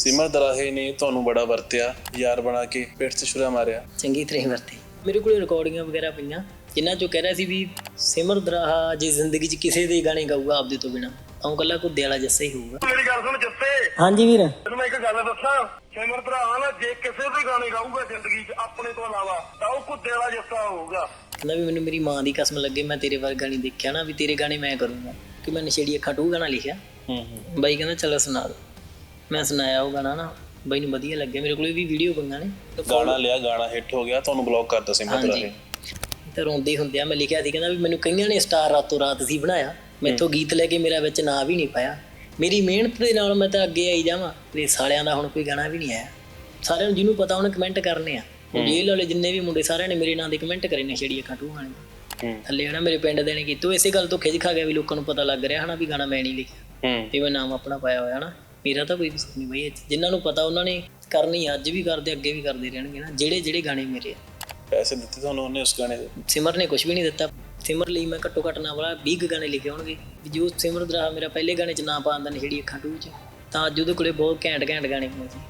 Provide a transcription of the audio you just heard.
ਸਿਮਰ ਦਰਾਹੇ ਨੇ ਤੁਹਾਨੂੰ ਬੜਾ ਵਰਤਿਆ ਯਾਰ ਬਣਾ ਕੇ ਪਿੱਠ 'ਚ ਛੁਰਾ ਮਾਰਿਆ। ਚੰਗੀ ਤਰ੍ਹਾਂ ਹੀ ਵਰਤੇ। ਮੇਰੇ ਕੋਲ ਰਿਕਾਰਡਿੰਗਾਂ ਵਗੈਰਾ ਪਈਆਂ ਜਿਨ੍ਹਾਂ ਚੋਂ ਕਹਿ ਰਿਹਾ ਸੀ ਵੀ ਸਿਮਰ ਦਰਾਹਾ ਜੇ ਜ਼ਿੰਦਗੀ 'ਚ ਕਿਸੇ ਦੇ ਗਾਣੇ ਗਾਊਗਾ ਆਪਦੇ ਤੋਂ ਬਿਨਾ ਤਾਂ ਉਹ ਕੱਲਾ ਕੁੱਦੇ ਵਾਲਾ ਜੱਸਾ ਹੀ ਹੋਊਗਾ। ਮੇਰੀ ਗੱਲ ਸੁਣ ਜੱਸੇ। ਹਾਂਜੀ ਵੀਰ। ਤੈਨੂੰ ਮੈਂ ਇੱਕ ਗੱਲ ਦੱਸਾਂ ਸਿਮਰ ਭਰਾ ਨਾ ਜੇ ਕਿਸੇ ਦੇ ਗਾਣੇ ਗਾਊਗਾ ਜ਼ਿੰਦਗੀ 'ਚ ਆਪਣੇ ਤੋਂ ਇਲਾਵਾ ਤਾਂ ਉਹ ਕੁੱਦੇ ਵਾਲਾ ਜੱਸਾ ਹੋਊਗਾ। ਕਹਿੰਦਾ ਵੀ ਮੈਨੂੰ ਮੇਰੀ ਮਾਂ ਦੀ ਕਸਮ ਲੱਗੇ ਮੈਂ ਤੇਰੇ ਵਰਗਾ ਨਹੀਂ ਦੇਖਿਆ ਨਾ ਵੀ ਤੇਰੇ ਗਾਣੇ ਮੈਂ ਕਰੂੰਗਾ। ਕਿ ਮੈਂ ਨਸ਼ੇੜੀ ਅੱਖਾਂ ਟੂ ਗਾਣਾ ਲਿਖਿਆ। ਹੂੰ ਹੂੰ। ਬਾਈ ਕਹਿੰਦਾ ਚਲੋ ਸੁਣਾ ਦੋ। ਮੈਂ ਸੁਣਾਇਆ ਉਹ ਗਾਣਾ ਨਾ। ਬਾਈ ਨੂੰ ਵਧੀਆ ਲੱਗਿਆ ਮੇਰੇ ਕੋਲ ਵੀ ਵੀਡੀਓ ਪਈਆਂ ਨੇ। ਤੇ ਗਾਣਾ ਲਿਆ ਗਾਣਾ ਹਿੱਟ ਹੋ ਗਿਆ। ਤੁਹਾਨੂੰ ਬਲੌਕ ਕਰਤਾ ਸਿਮਰ ਹਾਂਜੀ। ਦਰਾਹੇ ਤੇ ਰੋਂਦੇ ਹੁੰਦੇ ਆ। ਮੈਂ ਲਿਖਿਆ ਸੀ ਕਹਿੰਦਾ ਵੀ ਮੈਨੂੰ ਕਈਆਂ ਨੇ ਸਟਾਰ ਰਾਤੋਂ ਰਾਤ ਸੀ ਬਣਾਇਆ। ਮੈਥੋਂ ਗੀਤ ਲੈ ਕੇ ਮੇਰਾ ਵਿੱਚ ਨਾਂ ਵੀ ਨਹੀਂ ਪਾਇਆ। ਮੇਰੀ ਮਿਹਨਤ ਦੇ ਨਾਲ ਮੈਂ ਤਾਂ ਅੱਗੇ ਆਈ ਜਾਵਾਂ। ਤੇ ਸਾਲਿਆਂ ਦਾ ਹੁਣ ਕੋਈ ਗਾਣਾ ਵੀ ਨਹੀਂ ਆਇਆ। ਸਾਰਿਆਂ ਨੂੰ ਜਿਹਨੂੰ ਪਤਾ ਉਹਨੇ ਕਮੈਂਟ ਕਰਨੇ ਆ। ਜੇਲ੍ਹ ਵਾਲੇ ਜਿੰਨੇ ਵੀ ਮੁੰਡੇ ਸਾਰਿਆਂ ਨੇ ਮੇਰੇ ਨਾਂ ਦੇ ਕਮੈਂਟ ਕਰੇ ਨੇ ਛੇੜੀ ਅੱਖਾਂ ਟੂ ਗਾਣੇ ਹੂੰ। ਥੱਲੇ ਹਨਾ ਮੇਰੇ ਪਿੰਡ ਦੇ ਨੇ ਕੀਤੀ। ਉਹ ਇਸੇ ਗੱਲ ਤੋਂ ਖਿੱਚ ਖਾ ਗਿਆ ਵੀ ਲੋਕਾਂ ਨੂੰ ਪਤਾ ਲੱਗ ਰਿਹਾ ਹਨਾ ਵੀ ਗਾਣਾ ਮੈਂ ਨਹੀਂ ਲਿਖਿਆ। ਹੂੰ। ਤੇ ਮੈਂ ਨਾਮ ਆਪਣਾ ਪਾਇਆ ਹੋਇਆ ਨਾ ਮੇਰਾ ਤਾਂ ਕੋਈ ਕਸੂਰ ਨਹੀਂ ਬਈ। ਜਿਨ੍ਹਾਂ ਨੂੰ ਪਤਾ ਉਹਨਾਂ ਨੇ ਕਰਨੀ ਅੱਜ ਵੀ ਕਰਦੇ ਅੱਗੇ ਵੀ ਕਰਦੇ ਰਹਿਣਗੇ ਨਾ ਜਿਹੜੇ ਜਿਹੜੇ ਗਾਣੇ ਮੇਰੇ ਆ। ਪੈਸੇ ਦਿੱਤੇ ਤੁਹਾਨੂੰ ਉਹਨੇ ਉਸ ਗਾਣੇ ਦੇ। ਸਿਮਰ ਨੇ ਕੁਝ ਵੀ ਨਹੀਂ ਦਿੱਤਾ। ਸਿਮਰ ਲਈ ਮੈਂ ਘੱਟੋ ਘੱਟ ਨਾ ਵਾਲਾ 20 ਕੁ ਗਾਣੇ ਲਿਖੇ ਹੋਣਗੇ। ਜੋ ਸਿਮਰ ਦਰਾ ਮੇਰਾ ਪਹਿਲੇ ਗਾਣੇ 'ਚ ਨਾਂ ਪਾਉਂਦਾ ਨੇ ਜਿਹੜੀ ਅੱਖਾਂ ਟੂ 'ਚ ਤਾਂ ਅੱਜ ਉਹਦੇ ਕੋਲੇ ਬਹੁਤ ਘੈਂਟ ਘੈਂਟ ਗਾਣੇ ਸੀ